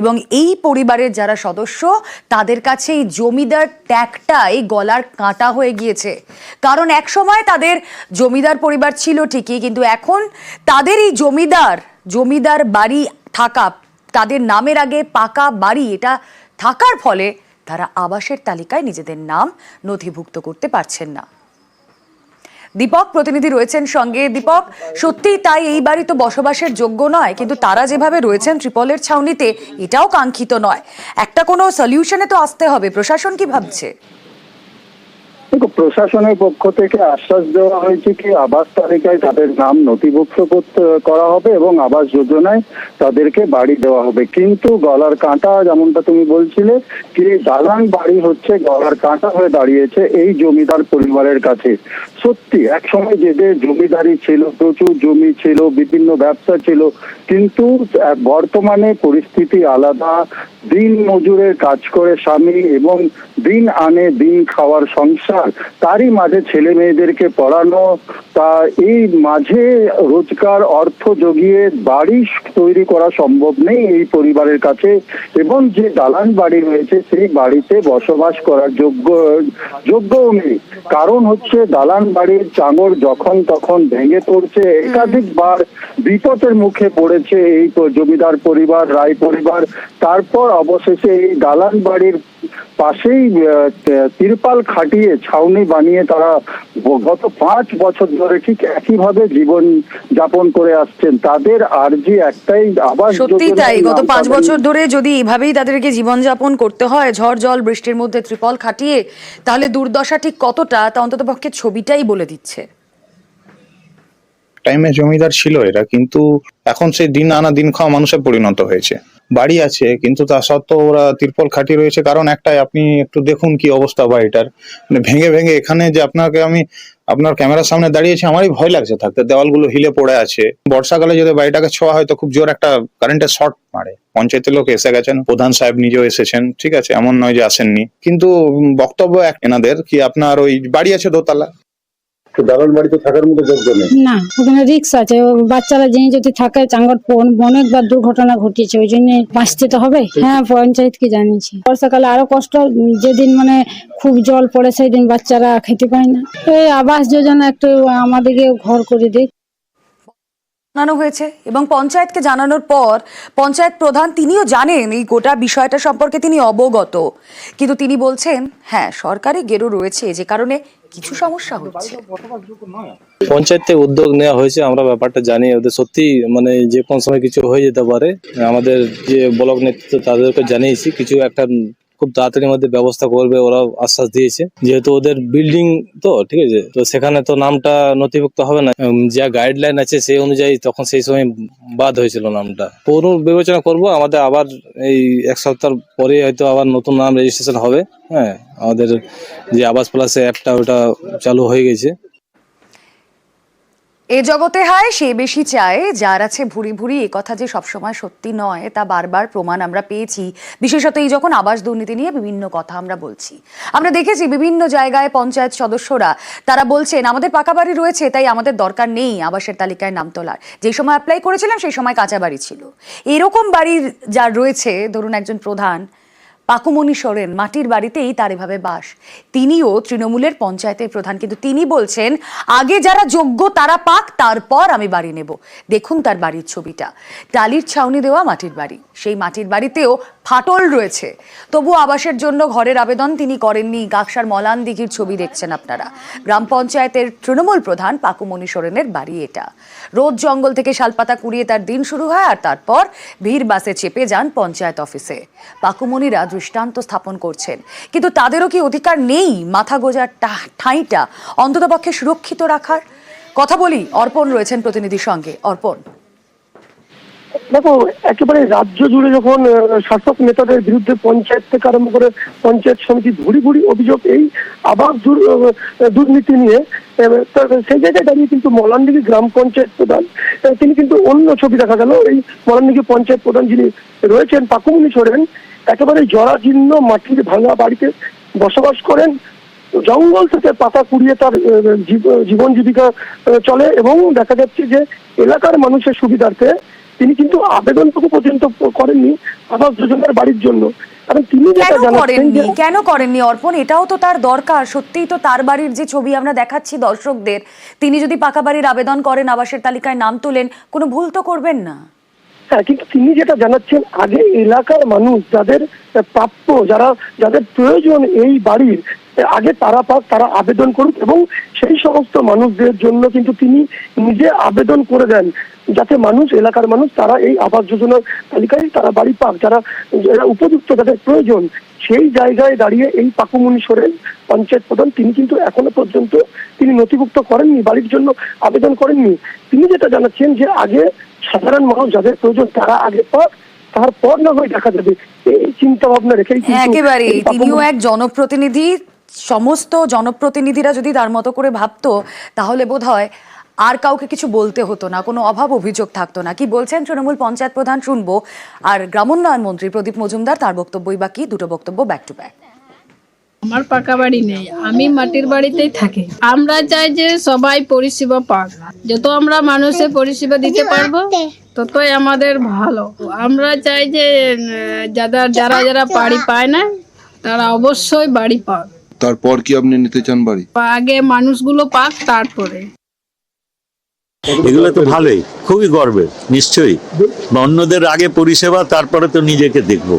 এবং এই পরিবারের যারা সদস্য, তাদের কাছে এই জমিদার ট্যাগটাই গলার কাঁটা হয়ে গিয়েছে। কারণ একসময় তাদের জমিদার পরিবার ছিল ঠিকই, কিন্তু এখন তাদের এই জমিদার জমিদার বাড়ি থাকা, তাদের নামের আগে পাকা বাড়ি এটা থাকার ফলে তারা আবাসের তালিকায় নিজেদের নাম নথিভুক্ত করতে পারছেন না। দীপক প্রতিনিধি রয়েছেন সঙ্গে। দীপক সত্যি তাই এই বাড়ি তো বসবাসের যোগ্য নয়, কিন্তু তারা যেভাবে রয়েছেন ত্রিপলের ছাউনিতে, এটাও কাঙ্ক্ষিত নয়। একটা কোনো সলিউশনে তো আসতে হবে, প্রশাসন কি ভাবছে? প্রশাসনের পক্ষ থেকে আশ্বাস দেওয়া হয়েছে কি আবাস তালিকায় তাদের নাম নথিভুক্ত করা হবে এবং আবাস যোজনায় তাদেরকে বাড়ি দেওয়া হবে। কিন্তু গলার কাঁটা, যেমনটা তুমি বলছিলে, কি দালান বাড়ি হচ্ছে, গলার কাঁটা হয়ে দাঁড়িয়েছে এই জমিদার পরিবারের কাছে। সত্যি, একসময় যেদের জমিদারি ছিল, প্রচুর জমি ছিল, বিভিন্ন ব্যবসা ছিল, কিন্তু বর্তমানে পরিস্থিতি আলাদা দিন মজুরের কাজ করে স্বামী এবং দিন আনে দিন খাওয়ার সংসার তারই মাঝে ছেলে মেয়েদেরকে পড়ানো তা এই মাঝে রোজগার অর্থ জগিয়ে বাড়ি তৈরি করা সম্ভব নেই এই পরিবারের কাছে এবং যে দালান বাড়ি রয়েছে সেই বাড়িতে বসবাস করার যোগ্য যোগ্যও নেই। কারণ হচ্ছে দালান বাড়ির চাঙর যখন তখন ভেঙে পড়ছে একাধিকবার বিপদের মুখে পড়েছে এই জমিদার পরিবার রায় পরিবার তারপর অবশেষে এই দালান বাড়ির পাশেই তিরপাল খাটিয়ে ছাউনি বানিয়ে তারা গত পাঁচ বছর ধরে ঠিক একইভাবে জীবন যাপন করে আসছেন। তাদের আর্জি একটাই আবাস সত্যি তাই। গত পাঁচ বছর ধরে যদি এভাবেই তাদেরকে জীবনযাপন করতে হয় ঝড় জল বৃষ্টির মধ্যে ত্রিপল খাটিয়ে তাহলে দুর্দশা ঠিক কতটা? তা অন্তত পক্ষে ছবিটাই বলে দিচ্ছে। টাইমে জমিদার ছিল এরা কিন্তু এখন সেই দিন আনা দিন খাওয়া মানুষে পরিণত হয়েছে। বাড়ি আছে, কিন্তু তা সত্ত্বেও ওরা তিরপল খাটি রয়েছে। কারণ একটাই, আপনি একটু দেখুন কি অবস্থা বাড়িটার। মানে ভেঙে ভেঙে এখানে যে আপনাকে আমি, আপনার ক্যামেরার সামনে দাঁড়িয়েছি, আমারই ভয় লাগছে থাকতে। দেওয়ালগুলো হিলে পড়ে আছে। বর্ষাকালে যদি বাড়িটাকে ছোঁয়া হয়, তো খুব জোর একটা কারেন্টের শর্ট মারে। পঞ্চায়েতের লোক এসে গেছেন, প্রধান সাহেব নিজেও এসেছেন, ঠিক আছে? এমন নয় যে আসেননি। কিন্তু বক্তব্য এক এনাদের, কি আপনার ওই বাড়ি আছে দোতলা? তো দালান বাড়িতে থাকার মতো যোগ্য নেই। না ওখানে রিক্স আছে। বাচ্চারা যেই যদি থাকে চাঙ্গর অনেকবার দুর্ঘটনা ঘটিয়েছে ওই জন্য বাঁচতে তো হবে। হ্যাঁ পঞ্চায়েতকে জানিয়েছি। বর্ষাকালে আরও কষ্ট যেদিন মানে খুব জল পড়ে সেই দিন বাচ্চারা খেতে পায় না। এই আবাস যোজনা একটু আমাদেরকে ঘর করে দিক। জানানো হয়েছে এবং পঞ্চায়েতকে জানানোর পর পঞ্চায়েত প্রধান তিনিও জানেন এই গোটা বিষয়টা সম্পর্কে তিনি অবগত। কিন্তু তিনি বলছেন হ্যাঁ সরকারি গেরো রয়েছে যে কারণে কিছু সমস্যা হচ্ছে। পঞ্চায়েত উদ্যোগ নেওয়া হয়েছে, আমরা ব্যাপারটা জানি, ওদের সত্যি মানে যে কোন সময় কিছু হয়ে যেতে পারে। আমাদের যে ব্লক নেতৃত্ব, তাদেরকে জানিয়েছি, কিছু একটা খুব তাড়াতাড়ির মধ্যে ব্যবস্থা করবে ওরা আশ্বাস দিয়েছে। যেহেতু ওদের বিল্ডিং তো, ঠিক আছে? তো সেখানে তো নামটা নথিভুক্ত হবে না। যা গাইডলাইন আছে সেই অনুযায়ী তখন সেই সময় বাদ হয়েছিল নামটা। পুনর্বিবেচনা করব, আমাদের আবার এই এক সপ্তাহ পরে হয়তো আবার নতুন নাম রেজিস্ট্রেশন হবে। হ্যাঁ আমাদের যে আবাস প্লাস অ্যাপটা ওটা চালু হয়ে গেছে। এ জগতে হায়, সে বেশি চায়। যার আছে ভুরি ভুরি, এ কথা যে সবসময় সত্যি নয়, তা বারবার প্রমাণ আমরা পেয়েছি। বিশেষত এই যখন আবাস দুর্নীতি নিয়ে বিভিন্ন কথা আমরা বলছি। আমরা দেখেছি বিভিন্ন জায়গায় পঞ্চায়েত সদস্যরা, তারা বলছেন, আমাদের পাকা বাড়ি রয়েছে, তাই আমাদের দরকার নেই আবাসের তালিকায় নাম তোলার। যে সময় অ্যাপ্লাই করেছিলাম, সেই সময় কাঁচা বাড়ি ছিল। এরকম বাড়ির যার রয়েছে, ধরুন একজন প্রধান পাকুমণি সোরেন মাটির বাড়িতেই তার এভাবে বাস। তিনিও তৃণমূলের পঞ্চায়েতের প্রধান, কিন্তু তিনি বলছেন, আগে যারা যোগ্য তারা পাক, তারপর আমি বাড়ি নেব। দেখুন তার বাড়ির ছবিটা। টালির ছাউনি দেওয়া মাটির বাড়ি। সেই মাটির বাড়িতেও ফাটল রয়েছে। তবু আবাসের জন্য ঘরের আবেদন তিনি করেননি। গাকসার মলান দিঘির ছবি দেখছেন আপনারা। গ্রাম পঞ্চায়েতের তৃণমূল প্রধান পাকুমণি সোরেনের বাড়ি এটা। রোজ জঙ্গল থেকে শালপাতা কুড়িয়ে তার দিন শুরু হয় আর তারপর ভিড় বাসে চেপে যান পঞ্চায়েত অফিসে। পাকুমণিরা দৃষ্টান্ত স্থাপন করছেন। কিন্তু তাদেরও কি অধিকার নেই মাথা গোজার ঠাঁইটা অন্ততপক্ষে সুরক্ষিত রাখার? কথা বলি অর্পণ রয়েছেন প্রতিনিধির সঙ্গে। অর্পণ। দেখো একেবারে রাজ্য জুড়ে যখন শাসক নেতাদের বিরুদ্ধে পঞ্চায়েত থেকে আরম্ভ করে পঞ্চায়েত সমিতি ভুরি ভুরি অভিযোগ এই আহ, দুর্নীতি নিয়ে সেই জায়গায় দাঁড়িয়ে কিন্তু মলানদিঘি গ্রাম পঞ্চায়েত প্রধান তিনি কিন্তু অন্য ছবি দেখা গেল। এই মলানদিঘি পঞ্চায়েত প্রধান যিনি রয়েছেন পাকুমনি সোরেন একেবারে জরাজীর্ণ মাটির ভাঙা বাড়িতে বসবাস করেন। জঙ্গল থেকে পাতা কুড়িয়ে তার জীবন জীবিকা চলে এবং দেখা যাচ্ছে যে এলাকার মানুষের সুবিধার্থে তিনি কিন্তু আবেদনটুকু পর্যন্ত করেননি আবাস যোজনার বাড়ির জন্য। কারণ তিনি যেটা কেন জানাচ্ছেন কেন করেননি অর্পণ? এটাও তো তার দরকার। সত্যিই তো তার বাড়ির যে ছবি আমরা দেখাচ্ছি দর্শকদের তিনি যদি পাকা বাড়ির আবেদন করেন আবাসের তালিকায় নাম তোলেন কোনো ভুল তো করবেন না। হ্যাঁ কিন্তু তিনি যেটা জানাচ্ছেন, আগে এলাকার মানুষ যাদের প্রাপ্য, যারা, যাদের প্রয়োজন এই বাড়ির আগে তারা পাক, তারা আবেদন করুক এবং সেই সমস্ত মানুষদের জন্য কিন্তু তিনি নিজে আবেদন করে দেন, যাতে মানুষ, এলাকার মানুষ তারা এই আবাস যোজনার তালিকায় তারা বাড়ি পাক, যারা যারা উপযুক্ত, যাদের প্রয়োজন, সেই জায়গায় দাঁড়িয়ে এই পাকুমনি সোরেন পঞ্চায়েত প্রধান, তিনি কিন্তু এখনও পর্যন্ত তিনি নথিভুক্ত করেননি, বাড়ির জন্য আবেদন করেননি। তিনি যেটা জানাচ্ছেন যে আগে সাধারণ মানুষ যাদের প্রয়োজন তারা আগে পাক তারপর না হয় দেখা যাবে। এই চিন্তা ভাবনা রেখেই একেবারে তিনিও এক জনপ্রতিনিধি সমস্ত জনপ্রতিনিধিরা যদি তার মতো করে ভাবতো তাহলে বোধ হয় আর কাউকে কিছু বলতে হতো না কোনো অভাব অভিযোগ থাকতো না। কি বলছেন তৃণমূল পঞ্চায়েত প্রধান শুনব আর গ্রামোন্নয়ন মন্ত্রী প্রদীপ মজুমদার তার বক্তব্যই বাকি দুটো বক্তব্য ব্যাক টু ব্যাক আমার পাকা বাড়ি নেই আমি মাটির বাড়িতেই থাকি। আমরা চাই যে সবাই পরিষেবা পাক। যত আমরা মানুষের পরিষেবা দিতে পারব ততই আমাদের ভালো। আমরা চাই যে যারা যারা যারা বাড়ি পায় না তারা অবশ্যই বাড়ি পাক। তারপর কি আপনি নিতে চান বাড়ি? আগে মানুষগুলো পাক তারপরে। এগুলো তো ভালোই খুবই গর্বের নিশ্চয়ই। অন্যদের আগে পরিষেবা তারপরে তো নিজেকে দেখব।